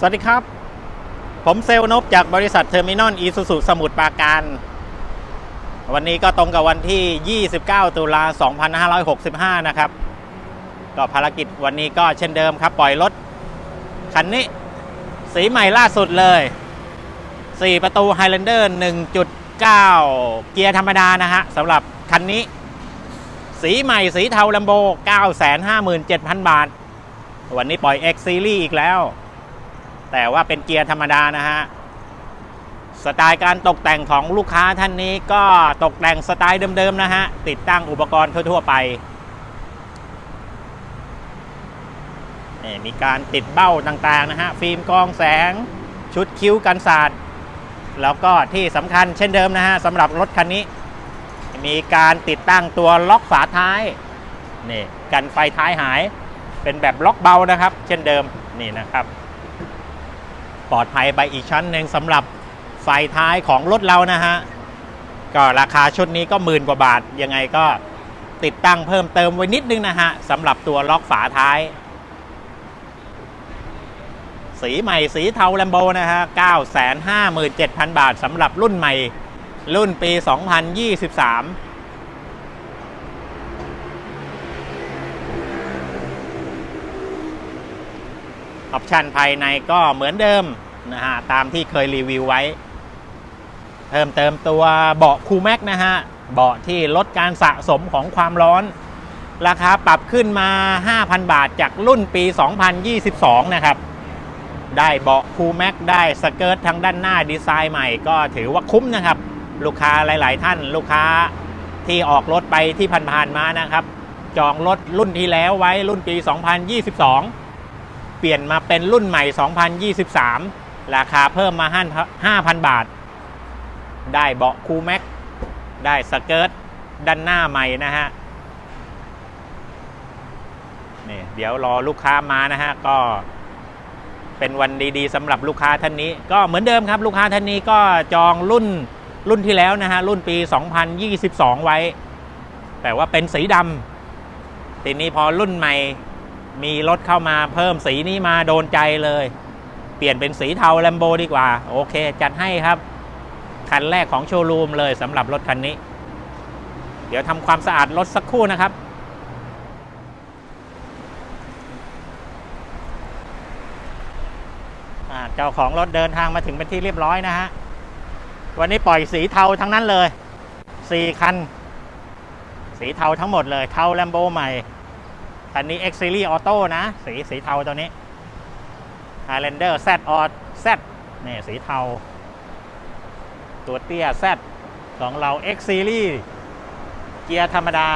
สวัสดีครับ ผมเซลนบจากบริษัทเทอร์มินอลอีซูซูสมุทรปราการ วันนี้ก็ตรงกับวันที่ 29 ตุลา 2565 นะครับ ก็ภารกิจวันนี้ก็เช่นเดิมครับ ปล่อยรถ คันนี้ สีใหม่ล่าสุดเลย 4 ประตู Highlander 1.9 เกียร์ธรรมดานะฮะสำหรับคันนี้ สีใหม่สีเทาลัมโบ 957,000 บาท วันนี้ปล่อย X Series อีกแล้ว แต่ว่าเป็นเกียร์ธรรมดานะฮะ สไตล์การตกแต่งของลูกค้าท่านนี้ก็ตกแต่งสไตล์เดิมๆนะฮะ ติดตั้งอุปกรณ์ทั่วๆไปนี่มีการติดเบ้าต่างๆนะฮะ ฟิล์มกรองแสง ชุดคิ้วกันสาดแล้วก็ที่สำคัญเช่นเดิมนะฮะสำหรับรถคันนี้ มีการติดตั้งตัวล็อกฝาท้ายนี่กันไฟท้ายหาย เป็นแบบล็อกเบานะครับ เช่นเดิมนี่นะครับ ปลอดภัยไปอีกชั้นหนึ่งสำหรับไฟท้ายของรถเรานะฮะ ก็ราคาชุดนี้ก็หมื่นกว่าบาท ยังไงก็ติดตั้งเพิ่มเติมไว้นิดนึงนะฮะสำหรับตัวล็อกฝาท้าย สีใหม่สีเทาแลมโบนะฮะ 957,000 บาทสำหรับรุ่นใหม่ รุ่นปี 2023 ออปชันภายในก็เหมือนเดิมนะฮะตามที่เคยรีวิวไว้ เพิ่มเติมตัวเบาะคูแม็กนะฮะเบาะที่ลดการสะสมของความร้อน ราคาปรับขึ้นมา 5,000 บาทจากรุ่นปี 2022 นะครับ ได้เบาะคูแม็กได้สเกิร์ตทางด้านหน้าดีไซน์ใหม่ ก็ถือว่าคุ้มนะครับ ลูกค้าหลาย ๆ ท่านลูกค้าที่ออกรถไปที่ผ่านๆมานะครับ จองรถรุ่นที่แล้วไว้รุ่นปี 2022 เปลี่ยนมาเป็นรุ่นใหม่ 2023 ราคาเพิ่มมา 5,000 บาท ได้เบาะคูแม็ก ได้สเกิร์ตด้านหน้าใหม่นะฮะนี่เดี๋ยวรอลูกค้ามานะฮะ ก็เป็นวันดีๆสำหรับลูกค้าท่านนี้ ก็เหมือนเดิมครับ ลูกค้าท่านนี้ก็จองรุ่นรุ่นที่แล้วนะฮะ รุ่นปี 2022 ไว้ แต่ว่าเป็นสีดำทีนี้พอรุ่นใหม่ มีรถเข้ามาเพิ่มสีนี้มาโดนใจเลย เปลี่ยนเป็นสีเทาแลมโบดีกว่า โอเค จัดให้ครับ คันแรกของโชว์รูมเลยสำหรับรถคันนี้ เดี๋ยวทำความสะอาดรถสักครู่นะครับเจ้าของรถเดินทางมาถึงเป็นที่เรียบร้อยนะฮะ วันนี้ปล่อยสีเทาทั้งนั้นเลยสี่คัน สีเทาทั้งหมดเลย เทาแลมโบใหม่ คันนี้ X Series Auto นะ สีสีเทาตัวนี้ Highlander Z Auto Z นี่สีเทา ตัวเตี้ย Z ของเรา X Series เกียร์ธรรมดา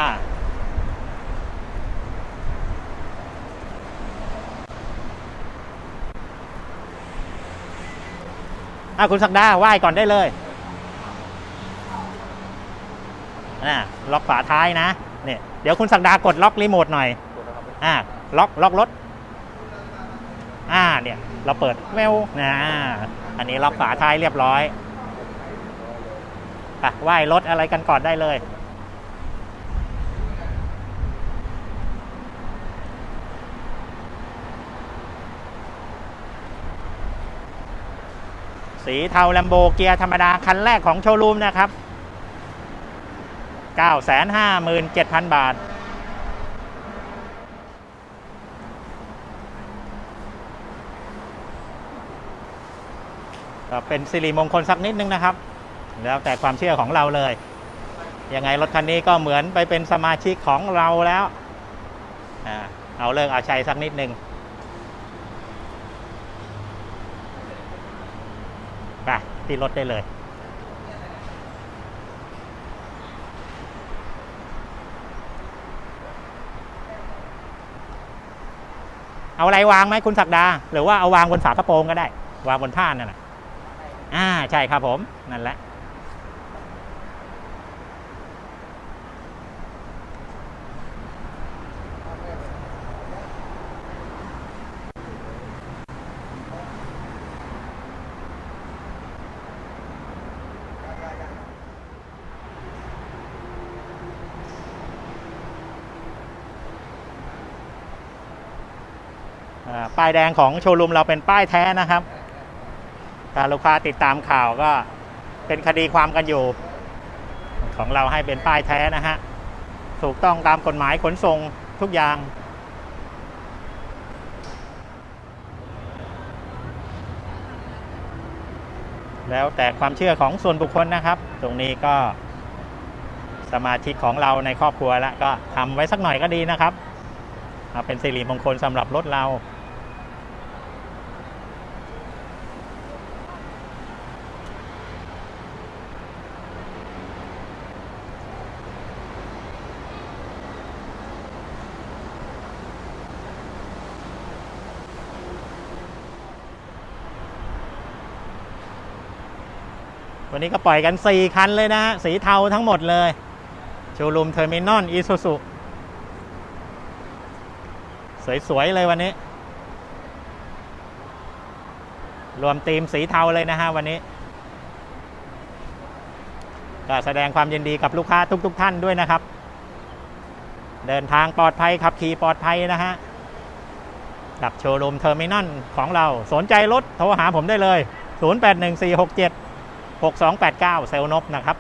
อะคุณสักดาไหว้ก่อนได้เลยอ่ล็อกฝาท้ายนะเนี่ยเดี๋ยวคุณสักดากดล็อกรีโมทหน่อย อ่าล็อกล็อกรถอ่าเนี่ยเราเปิดแววนะอันนี้ล็อกฝาท้ายเรียบร้อยอะไหว้รถอะไรกันก่อนได้เลยสีเทาแลมโบเกียร์ธรรมดา คันแรกของโชว์รูมนะครับ 957,000 บาท ก็เป็นสิริมงคลสักนิดนึงนะครับ แล้วแต่ความเชื่อของเราเลย ยังไงรถคันนี้ก็เหมือนไปเป็นสมาชิกของเราแล้วอ่าเอาเลิกเอาชัยสักนิดนึงไปที่รถได้เลยเอาอะไรวางไหมคุณศักดา หรือว่าเอาวางบนฝากระโปรงก็ได้ วางบนผ้านั่นแหละ่าใช่ครับผม นั่นแหละ ป้ายแดงของโชว์รูมเราเป็นป้ายแท้นะครับ ถ้าลูกค้าติดตามข่าวก็เป็นคดีความกันอยู่ ของเราให้เป็นป้ายแท้นะฮะ ถูกต้องตามกฎหมายขนส่งทุกอย่างแล้วแต่ความเชื่อของส่วนบุคคลนะครับ ตรงนี้ก็สมาชิกของเราในครอบครัวแล้วก็ทำไว้สักหน่อยก็ดีนะครับ เอาเป็นสิริมงคลสำหรับรถเรา วันนี้ก็ปล่อยกัน 4 คันเลยนะฮะ สีเทาทั้งหมดเลยโชว์รูมเทอร์มินอลอีซูซุสวย ๆ เลยวันนี้ รวมทีมสีเทาเลยนะฮะวันนี้ ก็แสดงความยินดีกับลูกค้าทุกๆท่านด้วยนะครับ เดินทางปลอดภัยขับขี่ปลอดภัยนะฮะกับโชว์รูมเทอร์มินอลของเราสนใจรถโทรหาผมได้เลย 081467 6289 เซลลนบนะครับ